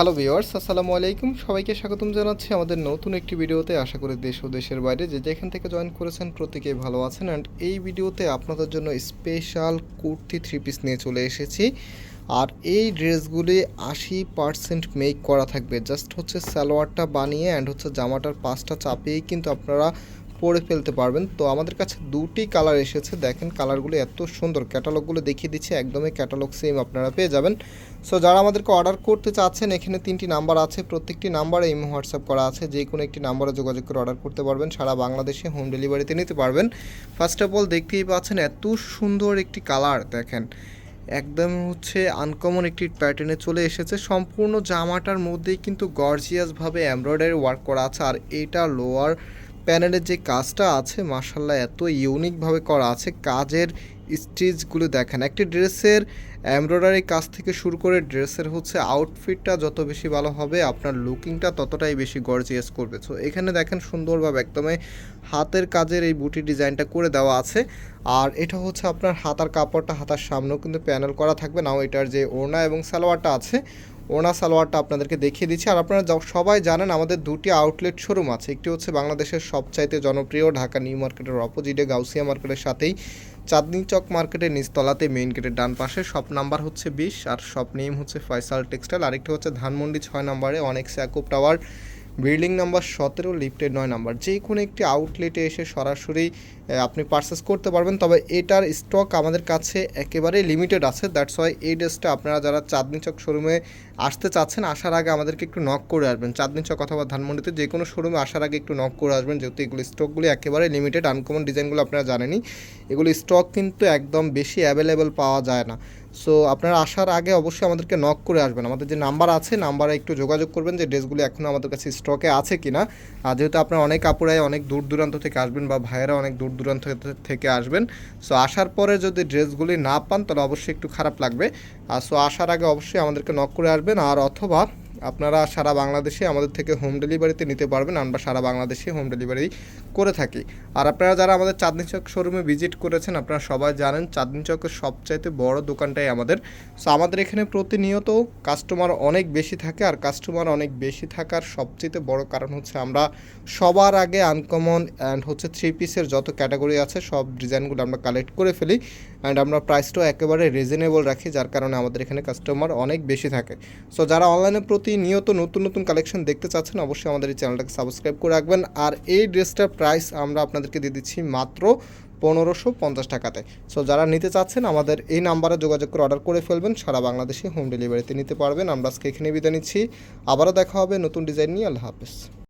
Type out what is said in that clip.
Hello viewers আসসালামু আলাইকুম। সবাইকে স্বাগতম জানাচ্ছি আমাদের নতুন একটি ভিডিওতে। আশা করি দেশ ও দেশের বাইরে যে যেখান থেকে জয়েন করেছেন প্রত্যেকেই ভালো আছেন। অ্যান্ড এই ভিডিওতে আপনাদের জন্য স্পেশাল কুর্তি থ্রি পিস নিয়ে চলে এসেছি। আর এই ড্রেসগুলি আশি পার্সেন্ট মেক করা থাকবে। জাস্ট হচ্ছে সালোয়ারটা বানিয়ে অ্যান্ড হচ্ছে জামাটার পাঁচটা চাপিয়েই কিন্তু আপনারা পরে ফেলতে পারবেন। তো আমাদের কাছে দুটি কালার এসেছে। দেখেন কালারগুলো এত সুন্দর। ক্যাটালগুলো দেখিয়ে দিচ্ছি। একদমই ক্যাটালগ সেম আপনারা পেয়ে যাবেন। সো যারা আমাদেরকে অর্ডার করতে চাচ্ছেন, এখানে তিনটি নাম্বার আছে। প্রত্যেকটি নাম্বারে ইমো, হোয়াটসঅ্যাপ করা আছে। যে কোনো একটি নাম্বারে যোগাযোগ করে অর্ডার করতে পারবেন। সারা বাংলাদেশে হোম ডেলিভারিতে নিতে পারবেন। ফার্স্ট অফ অল দেখতেই পাচ্ছেন এত সুন্দর একটি কালার। দেখেন, একদম হচ্ছে আনকমন একটি প্যাটার্নে চলে এসেছে। সম্পূর্ণ জামাটার মধ্যেই কিন্তু গর্জিয়াসভাবে এমব্রয়ডারি ওয়ার্ক করা আছে। আর এটা লোয়ার প্যানেলের যে কাজটা আছে মার্শাল্লাহ এত ইউনিকভাবে করা আছে, কাজের স্টিচগুলো দেখেন। একটি ড্রেসের এমব্রয়ডারি কাজ থেকে শুরু করে ড্রেসের হচ্ছে আউটফিটটা যত বেশি ভালো হবে, আপনার লুকিংটা ততটাই বেশি গর্জিয়াস করবে। সো, এখানে দেখেন সুন্দরভাবে একদমই হাতের কাজের এই বুটি ডিজাইনটা করে দেওয়া আছে। আর এটা হচ্ছে আপনার হাতার কাপড়টা হাতার সামনেও কিন্তু প্যানেল করা থাকবে। নাও, এটার যে ওড়না এবং সালোয়ারটা আছে ওনা সালোয়ারটা আপনাদেরকে দেখিয়ে দিচ্ছি। আর আপনারা সবাই জানেন আমাদের দুটি আউটলেট শোরুম আছে। একটি হচ্ছে বাংলাদেশের সবচাইতে জনপ্রিয় ঢাকা নিউ মার্কেটের অপোজিটে গাউসিয়া মার্কেটের সাথেই। চাঁদনি চক মার্কেটের নিচতলাতে মেইন গেটের ডান পাশে। শপ নাম্বার হচ্ছে বিশ আর শপ নেম হচ্ছে ফয়সাল টেক্সটাইল আরেকটি হচ্ছে ধানমন্ডি ছয় নম্বরে অনেক স্যাকুপ টাওয়ার বিল্ডিং নাম্বার সতেরো, লিফটের নয় নাম্বার। যে কোনো একটি আউটলেটে এসে সরাসরি আপনি পারচেস করতে পারবেন, তবে এটার স্টক আমাদের কাছে একেবারে লিমিটেড আছে। দ্যাটস ওয়াই এই ড্রেসটা আপনারা যারা চাঁদনি চক শোরুমে আসতে চাচ্ছেন, আসার আগে আমাদেরকে একটু নক করে আসবেন। চাঁদনি চক অথবা ধানমন্ডিতে যে কোনো শোরুমে আসার আগে একটু নক করে আসবেন, যেহেতু এগুলো স্টকগুলি একেবারে লিমিটেড আনকমন ডিজাইনগুলো আপনারা জানেনই। এগুলো স্টক কিন্তু একদম বেশি অ্যাভেলেবেল পাওয়া যায় না। সো আপনারা আসার আগে অবশ্যই আমাদেরকে নক করে আসবেন। আমাদের যে নাম্বার আছে নাম্বারে একটু যোগাযোগ করবেন যে ড্রেসগুলি এখনও আমাদের কাছে স্টকে আছে কিনা। আর যেহেতু আপনারা অনেক আপুরাই অনেক দূর দূরান্ত থেকে আসবেন বা ভাইয়েরা অনেক দূর দূরান্ত থেকে আসবেন সো আসার পরে যদি ড্রেসগুলি না পান, তাহলে অবশ্যই একটু খারাপ লাগবে। আর সো আসার আগে অবশ্যই আমাদেরকে নক করে আসবেন। আর অথবা আপনারা সারা বাংলাদেশে আমাদের থেকে হোম ডেলিভারিতে নিতে পারবেন, আমরা সারা বাংলাদেশে হোম ডেলিভারি করে থাকি। আর আপনারা যারা আমাদের চাঁদনি চক শোরুমে ভিজিট করেছেন, আপনারা সবাই জানেন চাঁদনি চকের সবচাইতে বড় দোকানটাই আমাদের। সো আমাদের এখানে প্রতিনিয়ত কাস্টমার অনেক বেশি থাকে, আর কাস্টমার অনেক বেশি থাকার সবচেয়ে বড় কারণ হচ্ছে আমরা সবার আগে আনকমন অ্যান্ড হচ্ছে থ্রি পিসের যত ক্যাটাগরি আছে, সব ডিজাইনগুলো আমরা কালেক্ট করে ফেলি। অ্যান্ড আমরা প্রাইসটাও একেবারে রিজনেবল রাখি, যার কারণে আমাদের এখানে কাস্টমার অনেক বেশি থাকে। সো যারা অনলাইনে প্রতিনিয়ত নতুন নতুন কালেকশন দেখতে চাচ্ছেন, অবশ্যই আমাদের এই চ্যানেলটাকে সাবস্ক্রাইব করে রাখবেন। আর এই ড্রেসটার প্রাইস আমরা আপনাদেরকে দিয়ে দিচ্ছি মাত্র পনেরোশো পঞ্চাশ টাকাতে। সো যারা নিতে চাচ্ছেন, আমাদের এই নাম্বারে যোগাযোগ করে অর্ডার করে ফেলবেন। সারা বাংলাদেশে হোম ডেলিভারিতে নিতে পারবেন। আমরা আজকে এখানে বিদায় নিচ্ছি। আবারও দেখা হবে নতুন ডিজাইন নিয়ে। আল্লাহ হাফেজ।